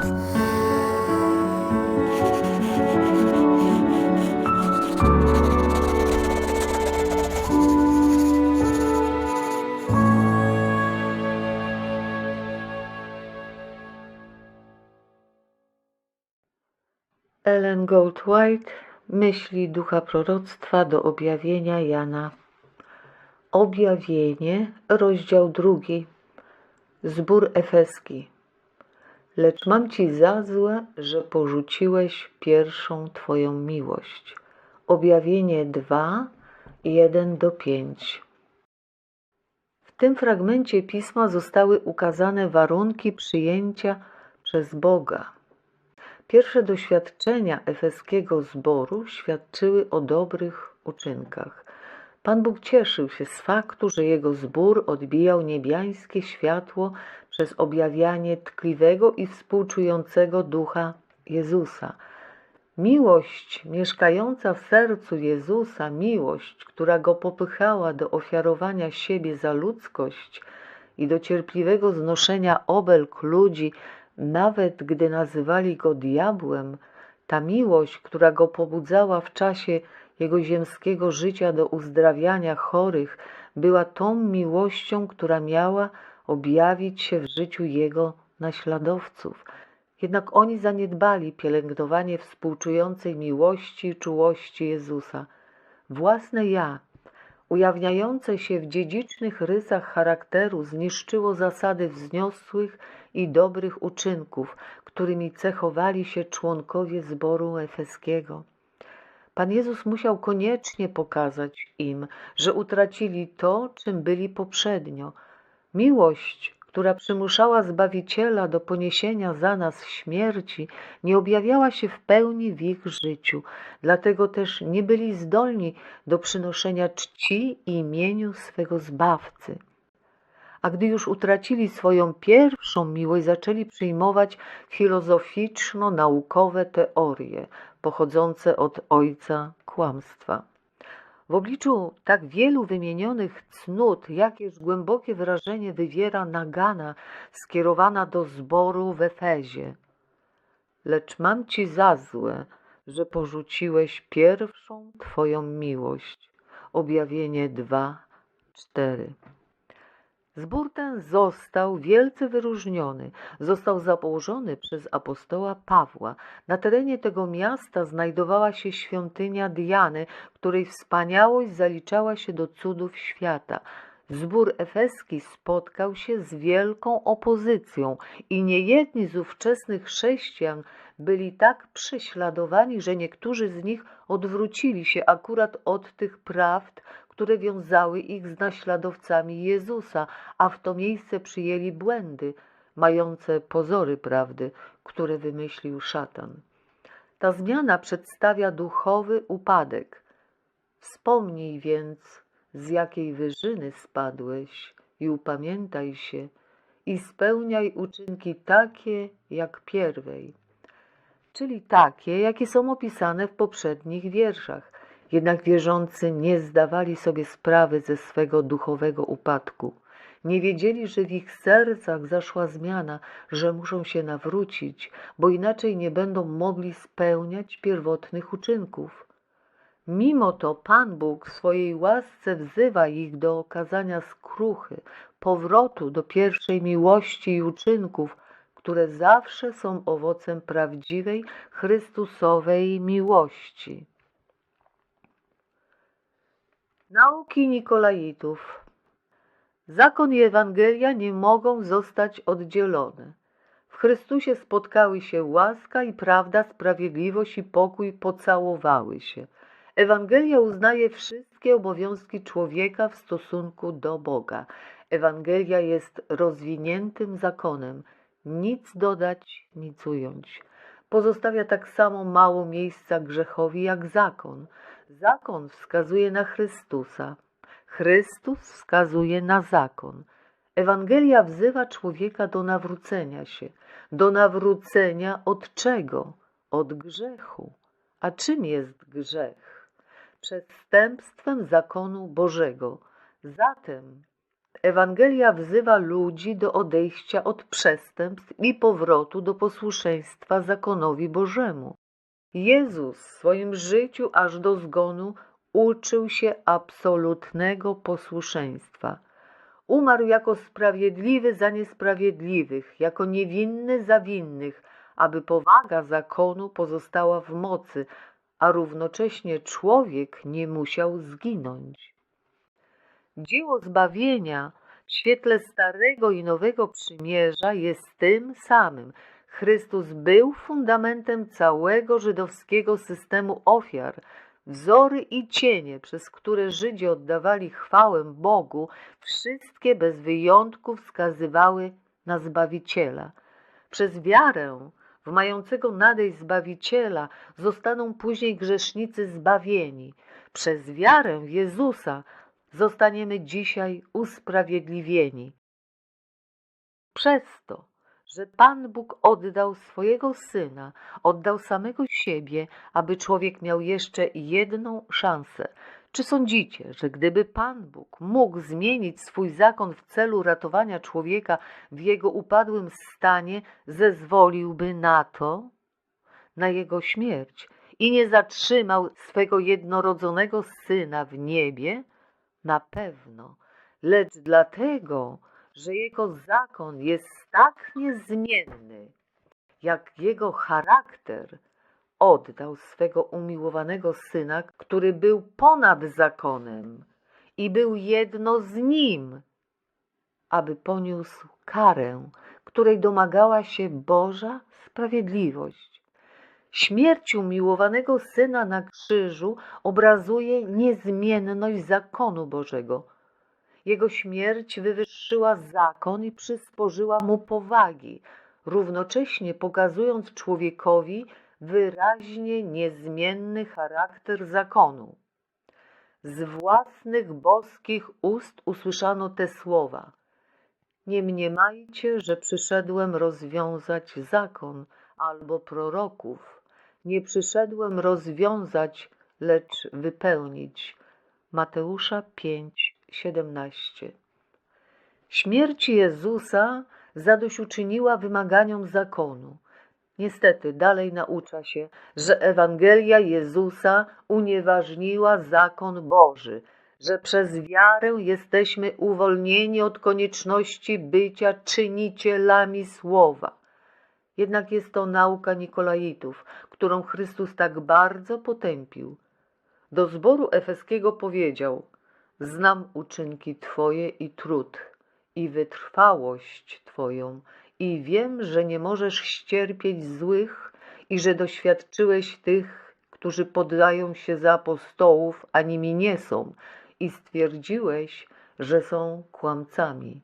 Ellen Goldwhite, myśli ducha proroctwa do objawienia Jana. Objawienie, rozdział drugi. Zbór efeski. Lecz mam ci za złe, że porzuciłeś pierwszą twoją miłość. Objawienie 2, 1 do 5. W tym fragmencie pisma zostały ukazane warunki przyjęcia przez Boga. Pierwsze doświadczenia efeskiego zboru świadczyły o dobrych uczynkach. Pan Bóg cieszył się z faktu, że jego zbór odbijał niebiańskie światło przez objawianie tkliwego i współczującego ducha Jezusa. Miłość mieszkająca w sercu Jezusa, miłość, która go popychała do ofiarowania siebie za ludzkość i do cierpliwego znoszenia obelg ludzi, nawet gdy nazywali go diabłem, ta miłość, która go pobudzała w czasie jego ziemskiego życia do uzdrawiania chorych, była tą miłością, która miała objawić się w życiu jego naśladowców. Jednak oni zaniedbali pielęgnowanie współczującej miłości i czułości Jezusa. Własne ja, ujawniające się w dziedzicznych rysach charakteru, zniszczyło zasady wzniosłych i dobrych uczynków, którymi cechowali się członkowie zboru efeskiego. Pan Jezus musiał koniecznie pokazać im, że utracili to, czym byli poprzednio. Miłość, która przymuszała Zbawiciela do poniesienia za nas śmierci, nie objawiała się w pełni w ich życiu, dlatego też nie byli zdolni do przynoszenia czci i imieniu swego Zbawcy. A gdy już utracili swoją pierwszą miłość, zaczęli przyjmować filozoficzno-naukowe teorie pochodzące od ojca kłamstwa. W obliczu tak wielu wymienionych cnót, jakież głębokie wrażenie wywiera nagana skierowana do zboru w Efezie. Lecz mam ci za złe, że porzuciłeś pierwszą twoją miłość. Objawienie 2, 4. Zbór ten został wielce wyróżniony. Został założony przez apostoła Pawła. Na terenie tego miasta znajdowała się świątynia Diany, której wspaniałość zaliczała się do cudów świata. Zbór efeski spotkał się z wielką opozycją i niejedni z ówczesnych chrześcijan byli tak prześladowani, że niektórzy z nich odwrócili się akurat od tych prawd, które wiązały ich z naśladowcami Jezusa, a w to miejsce przyjęli błędy, mające pozory prawdy, które wymyślił szatan. Ta zmiana przedstawia duchowy upadek. Wspomnij więc, z jakiej wyżyny spadłeś i upamiętaj się i spełniaj uczynki takie jak pierwej, czyli takie, jakie są opisane w poprzednich wierszach. Jednak wierzący nie zdawali sobie sprawy ze swego duchowego upadku. Nie wiedzieli, że w ich sercach zaszła zmiana, że muszą się nawrócić, bo inaczej nie będą mogli spełniać pierwotnych uczynków. Mimo to Pan Bóg w swojej łasce wzywa ich do okazania skruchy, powrotu do pierwszej miłości i uczynków, które zawsze są owocem prawdziwej Chrystusowej miłości. Nauki Nikolaitów Zakon i Ewangelia nie mogą zostać oddzielone. W Chrystusie spotkały się łaska i prawda, sprawiedliwość i pokój pocałowały się. Ewangelia uznaje wszystkie obowiązki człowieka w stosunku do Boga. Ewangelia jest rozwiniętym zakonem. Nic dodać, nic ująć. Pozostawia tak samo mało miejsca grzechowi jak zakon. Zakon wskazuje na Chrystusa. Chrystus wskazuje na zakon. Ewangelia wzywa człowieka do nawrócenia się. Do nawrócenia od czego? Od grzechu. A czym jest grzech? Przestępstwem zakonu Bożego. Zatem Ewangelia wzywa ludzi do odejścia od przestępstw i powrotu do posłuszeństwa zakonowi Bożemu. Jezus w swoim życiu aż do zgonu uczył się absolutnego posłuszeństwa. Umarł jako sprawiedliwy za niesprawiedliwych, jako niewinny za winnych, aby powaga zakonu pozostała w mocy, a równocześnie człowiek nie musiał zginąć. Dzieło zbawienia w świetle Starego i Nowego Przymierza jest tym samym. Chrystus był fundamentem całego żydowskiego systemu ofiar. Wzory i cienie, przez które Żydzi oddawali chwałę Bogu, wszystkie bez wyjątku wskazywały na Zbawiciela. Przez wiarę w mającego nadejść Zbawiciela zostaną później grzesznicy zbawieni. Przez wiarę w Jezusa zostaniemy dzisiaj usprawiedliwieni. Przez to, że Pan Bóg oddał swojego Syna, oddał samego siebie, aby człowiek miał jeszcze jedną szansę. Czy sądzicie, że gdyby Pan Bóg mógł zmienić swój zakon w celu ratowania człowieka w jego upadłym stanie, zezwoliłby na to, na jego śmierć i nie zatrzymał swego jednorodzonego Syna w niebie? Na pewno, lecz dlatego, że jego zakon jest tak niezmienny, jak jego charakter, oddał swego umiłowanego syna, który był ponad zakonem i był jedno z nim, aby poniósł karę, której domagała się Boża sprawiedliwość. Śmierć umiłowanego syna na krzyżu obrazuje niezmienność zakonu Bożego. Jego śmierć wywyższyła zakon i przysporzyła mu powagi, równocześnie pokazując człowiekowi wyraźnie niezmienny charakter zakonu. Z własnych boskich ust usłyszano te słowa: Nie mniemajcie, że przyszedłem rozwiązać zakon albo proroków. Nie przyszedłem rozwiązać, lecz wypełnić. Mateusza 5, 17. Śmierć Jezusa zadośćuczyniła wymaganiom zakonu. Niestety dalej naucza się, że Ewangelia Jezusa unieważniła zakon Boży, że przez wiarę jesteśmy uwolnieni od konieczności bycia czynicielami słowa. Jednak jest to nauka Nikolaitów, którą Chrystus tak bardzo potępił. Do zboru efeskiego powiedział: Znam uczynki Twoje i trud, i wytrwałość Twoją, i wiem, że nie możesz ścierpieć złych i że doświadczyłeś tych, którzy poddają się za apostołów, a nimi nie są, i stwierdziłeś, że są kłamcami.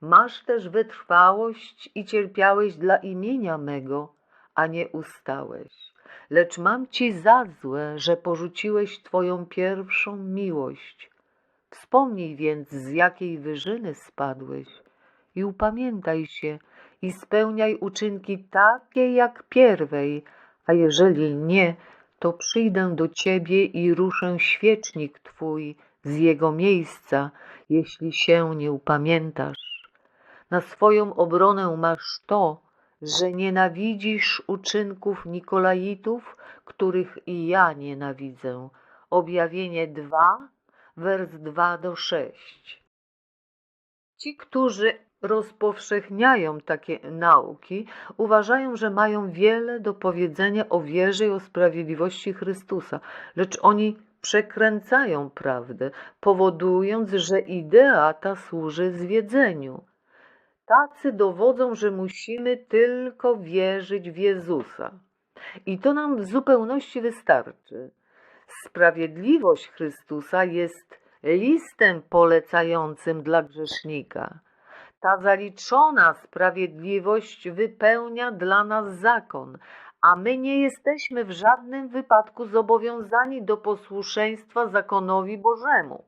Masz też wytrwałość i cierpiałeś dla imienia mego, a nie ustałeś. Lecz mam ci za złe, że porzuciłeś Twoją pierwszą miłość. Wspomnij więc, z jakiej wyżyny spadłeś i upamiętaj się i spełniaj uczynki takie jak pierwej, a jeżeli nie, to przyjdę do Ciebie i ruszę świecznik Twój z jego miejsca, jeśli się nie upamiętasz. Na swoją obronę masz to, że nienawidzisz uczynków Nikolaitów, których i ja nienawidzę. Objawienie 2, wers 2 do 6. Ci, którzy rozpowszechniają takie nauki, uważają, że mają wiele do powiedzenia o wierze i o sprawiedliwości Chrystusa, lecz oni przekręcają prawdę, powodując, że idea ta służy zwiedzeniu. Tacy dowodzą, że musimy tylko wierzyć w Jezusa. I to nam w zupełności wystarczy. Sprawiedliwość Chrystusa jest listem polecającym dla grzesznika. Ta zaliczona sprawiedliwość wypełnia dla nas zakon, a my nie jesteśmy w żadnym wypadku zobowiązani do posłuszeństwa zakonowi Bożemu.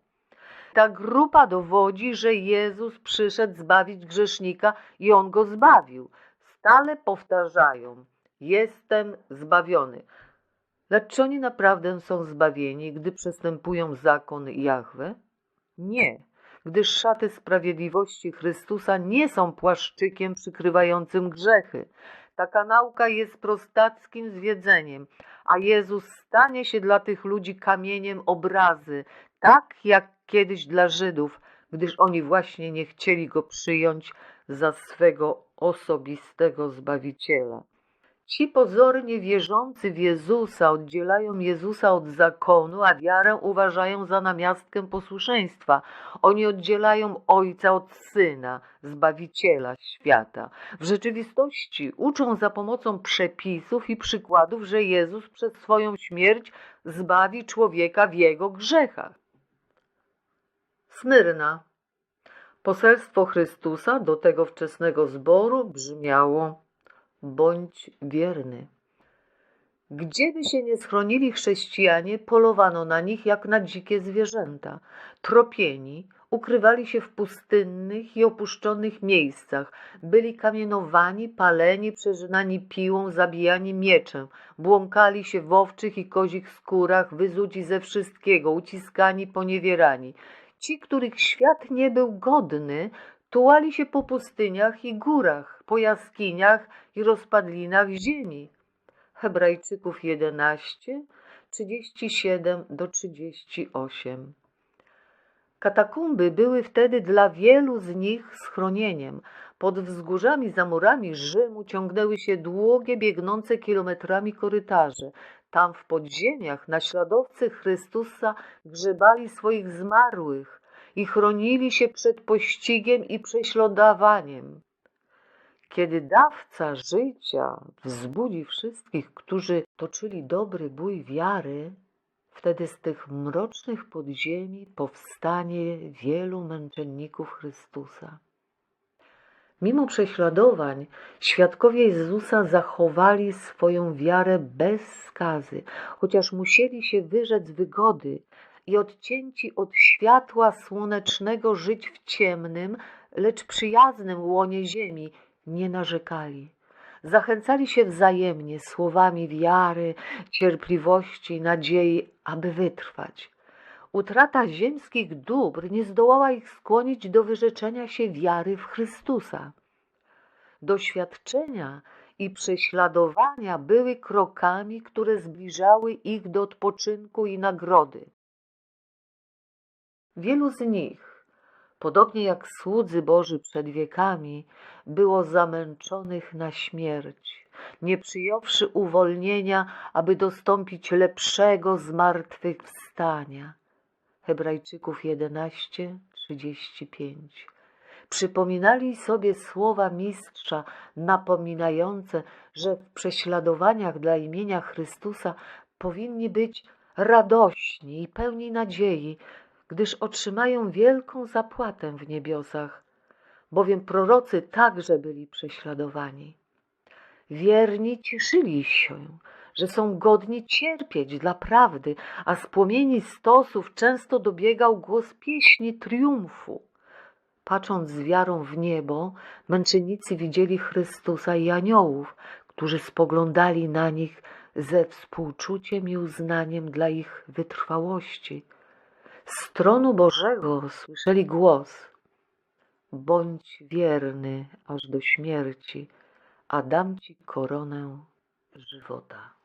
Ta grupa dowodzi, że Jezus przyszedł zbawić grzesznika i on go zbawił. Stale powtarzają: Jestem zbawiony. Lecz czy oni naprawdę są zbawieni, gdy przestępują zakon Jahwe? Nie. gdyż szaty sprawiedliwości Chrystusa nie są płaszczykiem przykrywającym grzechy. Taka nauka jest prostackim zwiedzeniem, a Jezus stanie się dla tych ludzi kamieniem obrazy, tak jak kiedyś dla Żydów, gdyż oni właśnie nie chcieli go przyjąć za swego osobistego Zbawiciela. Ci pozornie wierzący w Jezusa oddzielają Jezusa od zakonu, a wiarę uważają za namiastkę posłuszeństwa. Oni oddzielają Ojca od Syna, Zbawiciela świata. W rzeczywistości uczą za pomocą przepisów i przykładów, że Jezus przez swoją śmierć zbawi człowieka w jego grzechach. Smyrna. Poselstwo Chrystusa do tego wczesnego zboru brzmiało: bądź wierny. Gdzieby się nie schronili chrześcijanie, polowano na nich jak na dzikie zwierzęta. Tropieni, ukrywali się w pustynnych i opuszczonych miejscach, byli kamienowani, paleni, przeżynani piłą, zabijani mieczem, błąkali się w owczych i kozich skórach, wyzuci ze wszystkiego, uciskani, poniewierani. Ci, których świat nie był godny, tułali się po pustyniach i górach, po jaskiniach i rozpadlinach ziemi. Hebrajczyków 11, 37 do 38. Katakumby były wtedy dla wielu z nich schronieniem. Pod wzgórzami za murami Rzymu ciągnęły się długie, biegnące kilometrami korytarze. Tam w podziemiach naśladowcy Chrystusa grzebali swoich zmarłych i chronili się przed pościgiem i prześladowaniem. Kiedy dawca życia wzbudzi wszystkich, którzy toczyli dobry bój wiary, wtedy z tych mrocznych podziemi powstanie wielu męczenników Chrystusa. Mimo prześladowań, świadkowie Jezusa zachowali swoją wiarę bez skazy, chociaż musieli się wyrzec wygody i odcięci od światła słonecznego żyć w ciemnym, lecz przyjaznym łonie ziemi, nie narzekali. Zachęcali się wzajemnie słowami wiary, cierpliwości, nadziei, aby wytrwać. Utrata ziemskich dóbr nie zdołała ich skłonić do wyrzeczenia się wiary w Chrystusa. Doświadczenia i prześladowania były krokami, które zbliżały ich do odpoczynku i nagrody. Wielu z nich, podobnie jak słudzy Boży przed wiekami, było zamęczonych na śmierć, nie przyjąwszy uwolnienia, aby dostąpić lepszego zmartwychwstania. Hebrajczyków 11, 35. Przypominali sobie słowa mistrza napominające, że w prześladowaniach dla imienia Chrystusa powinni być radośni i pełni nadziei, gdyż otrzymają wielką zapłatę w niebiosach, bowiem prorocy także byli prześladowani. Wierni cieszyli się, że są godni cierpieć dla prawdy, a z płomieni stosów często dobiegał głos pieśni triumfu. Patrząc z wiarą w niebo, męczennicy widzieli Chrystusa i aniołów, którzy spoglądali na nich ze współczuciem i uznaniem dla ich wytrwałości. Z tronu Bożego słyszeli głos: Bądź wierny aż do śmierci, a dam ci koronę żywota.